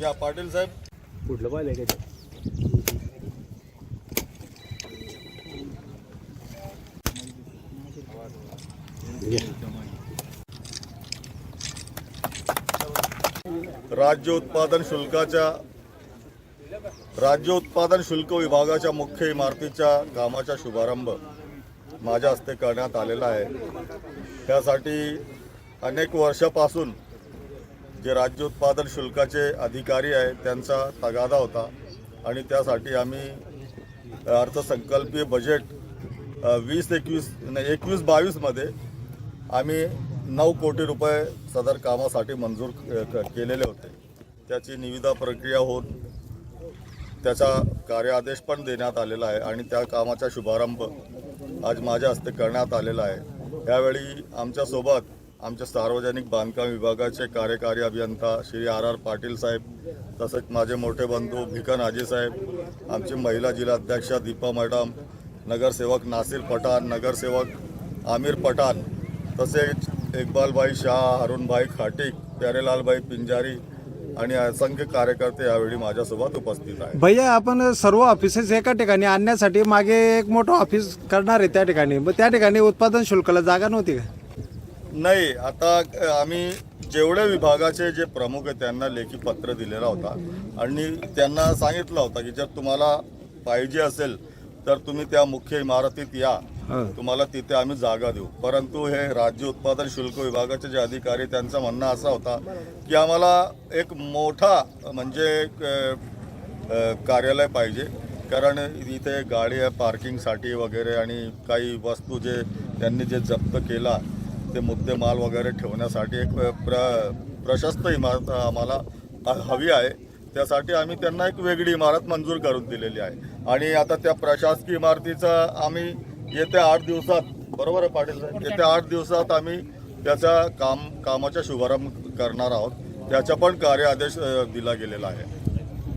या पाटील साहेब. कुठलं पाहिलं का राज्य उत्पादन शुल्काच्या राज्य उत्पादन शुल्क विभागाच्या मुख्य इमारतीच्या कामाचा शुभारंभ माझ्या हस्ते करण्यात आलेला आहे. त्यासाठी अनेक वर्षापासून जे राज्य उत्पादन शुल्काचे अधिकारी आहेत त्यांचा तगादा होता आणि त्यासाठी आम्ही अर्थसंकल्पीय बजेट वीस एकवीस एकवीस बावीसमध्ये आम्ही नऊ कोटी रुपये सदर कामासाठी मंजूर क- क- केलेले होते. त्याची निविदा प्रक्रिया होत त्याचा कार्यादेश पण देण्यात आलेला आहे आणि त्या कामाचा शुभारंभ आज माझ्या हस्ते करण्यात आलेला आहे. त्यावेळी आमच्यासोबत आमच्या सार्वजनिक बांधकाम विभागाचे कार्यकारी अभियंता श्री आर आर पाटील साहेब तसेच माझे मोठे बंधू भिकन आजी साहेब आमची महिला जिल्हाध्यक्षा दीपा मॅडम नगरसेवक नासिर पठाण नगरसेवक आमिर पठाण तसेच इकबालबाई शाह अरुणभाई खाटिक प्यारेलालभाई पिंजारी आणि असंख्य कार्यकर्ते यावेळी माझ्यासोबत उपस्थित आहेत. भैया आपण सर्व ऑफिसेस एका ठिकाणी आणण्यासाठी मागे एक मोठं ऑफिस करणार आहे त्या ठिकाणी. मग त्या ठिकाणी उत्पादन शुल्काला जागा नव्हती का? नाही आता आम्ही जेवढे विभागाचे जे प्रमुख आहेत त्यांना लेखी पत्र दिलेला होता. आणि त्यांना सांगितलं होतं की जर तुम्हाला पाहिजे असेल तर तुम्ही त्या मुख्य इमारतीत या. तुम्हाला तिथे आम्ही जागा देऊ. परंतु हे राज्य उत्पादन शुल्क विभागाचे जे अधिकारी त्यांचं म्हणणं असा होता की आम्हाला एक मोठा म्हणजे कार्यालय पाहिजे. कारण इथे गाडी आहे पार्किंगसाठी वगैरे आणि काही वस्तू जे त्यांनी जे जप्त केला ते मुद्देमाल वगैरे ठेवण्यासाठी एक प्र प्रशस्त इमारत आम्हाला हवी आहे. त्यासाठी आम्ही त्यांना एक वेगळी इमारत मंजूर करून दिलेली आहे. आणि आता त्या प्रशासकीय इमारतीचा आम्ही येत्या आठ दिवसात बरोबर आहे पाटील साहेब? येत्या आठ दिवसात आम्ही त्याचा काम कामाचा शुभारंभ करणार आहोत. त्याचा पण कार्यादेश अ, दिला गेलेला आहे.